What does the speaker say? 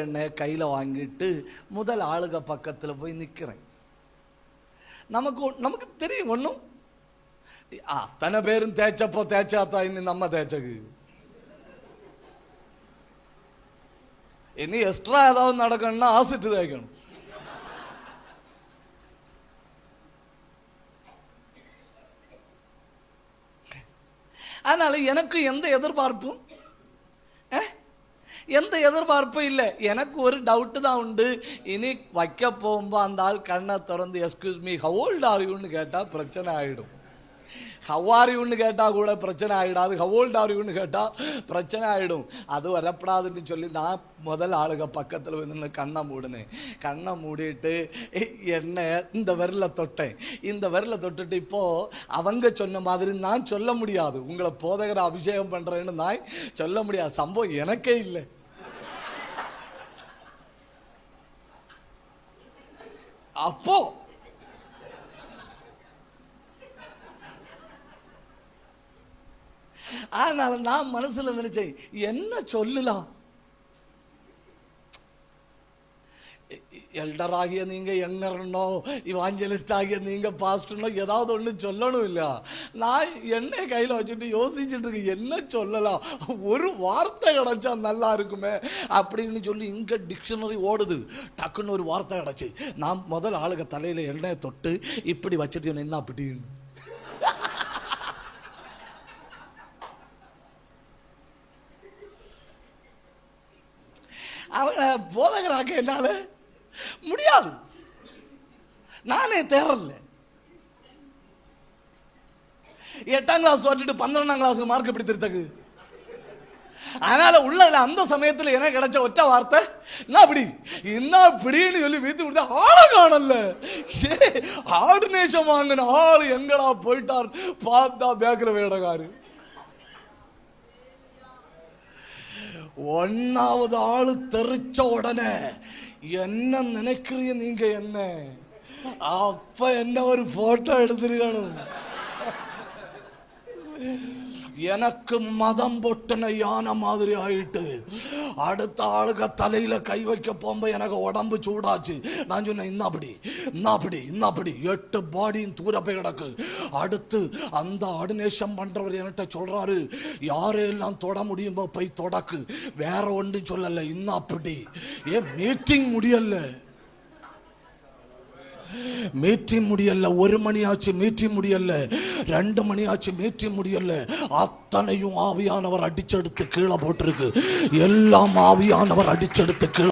எண்ணெய் கையில் வாங்கிட்டு முதல் ஆளுக பக்கத்தில் போய் நிற்கிறேன் நமக்கு நமக்கு தெரியும் ஒன்றும் அத்தனை பேரும் தேய்ச்சப்போ தேய்ச்சாத்தா இன்னும் நம்ம தேய்ச்சகு. இனி எக்ஸ்ட்ரா ஏதாவது நடக்கணும்னா ஆசிட்டு தேய்க்கணும். அதனால எனக்கு எந்த எதிர்பார்ப்பும் எந்த எதிர்பார்ப்பும் இல்லை. எனக்கு ஒரு டவுட்டு தான் உண்டு. இனி வைக்க போகும்போது அந்த ஆள் கண்ணை திறந்து எஸ்கியூஸ் மீ ஹவோல்ட் ஆர் யூன்னு கேட்டால் பிரச்சனை ஆகிடும் ஹவ்வாரியுன்னு கேட்டால் கூட பிரச்சனை ஆகிடாது ஹவோல்ட் ஆரியுன்னு கேட்டால் பிரச்சனை ஆகிடும் அது வரப்படாதுன்னு சொல்லி நான் முதல் ஆளுக பக்கத்தில் வந்து கண்ணை மூடினேன். கண்ணை மூடிட்டு என்ன? இந்த விரல தொட்டேன். இந்த விரல தொட்டுட்டு இப்போ அவங்க சொன்ன மாதிரி நான் சொல்ல முடியாது. உங்களை போதகரை அபிஷேகம் பண்ணுறேன்னு நான் சொல்ல முடியாது. சம்பவம் எனக்கே இல்லை. அப்போ அதனால நான் மனசுல நினைச்சேன் என்ன சொல்லலாம்? எல்டர் ஆகிய நீங்க யங்கர்னோ இவாஞ்சலிஸ்ட் ஆகிய நீங்க பாஸ்டர்னோ ஏதாவது ஒன்று சொல்லணும் இல்லையா? நான் என்ன கையில் வச்சுட்டு யோசிச்சுட்டு இருக்கேன் என்ன சொல்லலாம்? ஒரு வார்த்தை கிடச்சா நல்லா இருக்குமே அப்படின்னு சொல்லி இங்கே டிக்ஷனரி ஓடுது. டக்குன்னு ஒரு வார்த்தை கிடைச்சு. நான் முதல் ஆளுக தலையில் எண்ணெயை தொட்டு இப்படி வச்சுட்டு என்ன அப்படின்னு அவனை போதகராக்க என்னால் முடியாது. நானே தேரல எட்டாம் கிளாஸ் தோட்டிட்டு பன்னிரெண்டாம் கிளாஸ் மார்க் எப்படி திருத்தகு அதனால உள்ள அந்த சமயத்தில் எனக்கு கிடைச்ச ஒற்ற வார்த்தை என்ன அப்படி என்ன அப்படின்னு சொல்லி வீத்து கொடுத்தா ஆளை காணல. ஆர்டினேஷன் வாங்கின ஆள் எங்கடா போயிட்டார்? பார்த்தா பேக்கிற வேடகாரு ഒന്നാമത് ആൾ തെറിച്ച ഉടനെ എന്നെ നിനക്കറിയ നീങ്ക എന്നെ. അപ്പ എന്നെ ഒരു ഫോട്ടോ എടുത്തിരിക്കണം. எனக்கு மதம் பொட்டன யானை மாதிரி ஆயிட்டு. அடுத்த ஆளுக தலையில கை வைக்க போம்ப எனக்கு உடம்பு சூடாச்சு. நான் சொன்னேன் இன்னும் அப்படி இன்னும் அப்படி இன்னும் அப்படி எட்டு பாடியும் தூர போய் கிடக்கு. அடுத்து அந்த ஆர்டினேஷன் பண்றவர் என்கிட்ட சொல்றாரு யாரெல்லாம் தொட முடியுமோ போய் தொடக்கு. வேற ஒன்றும் சொல்லல. இன்னும் அப்படி ஏன் மீட்டிங் முடியல. மீட்டிங் முடியல. ஒரு மணி ஆச்சு மீட்டிங் முடியல. ரெண்டு மணி ஆச்சு மீட்டி முடியல. அத்தனையும் ஆவியானவர் அடிச்செடுத்து கீழே போட்டிருக்கு. எல்லாம் ஆவியானவர் அடிச்செடுத்து கீழே